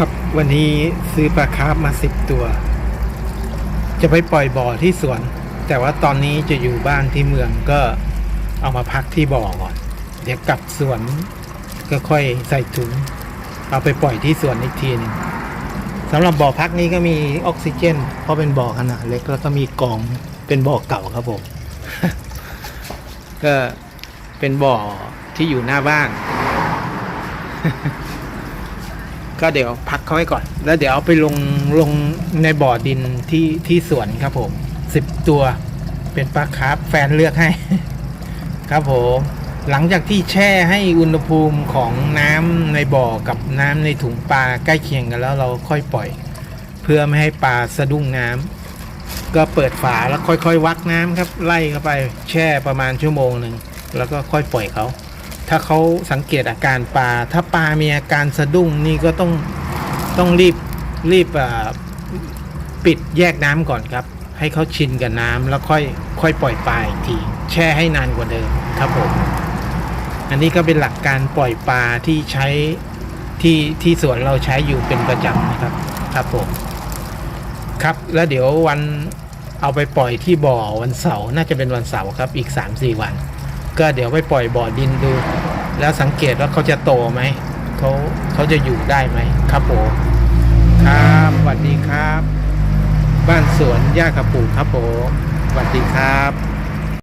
ครับวันนี้ซื้อปลาคาร์ฟมาสิบตัว จะไปปล่อยบ่อที่สวน แต่ว่าตอนนี้จะอยู่บ้านที่เมืองก็เอามาพักที่บ่อก่อนเดี๋ยวกลับสวนก็ค่อยใส่ถุง เอาไปปล่อยที่สวนอีกทีหนึงสำหรับบ่อพักนี้ก็มีออกซิเจน เพราะเป็นบ่อขนาดเล็กแล้วก็มีกองเป็นบ่อเก่าครับผมก็เป็นบ่อที่อยู่หน้าบ้าน ก็เดี๋ยวพักเขาไว้ก่อน แล้วเดี๋ยวเอาไปลงลงในบ่อดินที่ที่สวนครับผมสิบตัวเป็นปลาคาร์ฟแฟนเลือกให้ ครับผมหลังจากที่แช่ให้อุณหภูมิของน้ำในบ่อกับน้ำในถุงปลาใกล้เคียงกันแล้วเราค่อยปล่อย เพื่อไม่ให้ปลาสะดุ้งน้ำก็เปิดฝาแล้วค่อยๆ วักน้ำครับไล่เข้าไปแช่ประมาณชั่วโมงหนึ่งแล้วก็ค่อยปล่อยเขา ถ้าเขาสังเกตอาการปลา ถ้าปลามีอาการสะดุ้งนี่ก็ต้องต้องรีบรีบปิดแยกน้ำก่อนครับ ให้เขาชินกับน้ำแล้วค่อยค่อยปล่อยปลาอีกที แช่ให้นานกว่าเดิมครับผม อันนี้ก็เป็นหลักการปล่อยปลาที่ใช้ที่ที่สวนเราใช้อยู่เป็นประจำนะครับครับผมครับแล้วเดี๋ยววันเอาไปปล่อยที่บ่อวันเสาร์น่าจะเป็นวันเสาร์ครับอีก 3-4 วัน ก็เดี๋ยวไปปล่อยบ่อดินดู แล้วสังเกตว่าเขาจะโตไหมเขาเขาจะอยู่ได้ไหมครับผมครับสวัสดีครับ บ้านสวนย่ากระปูครับผมสวัสดีครับ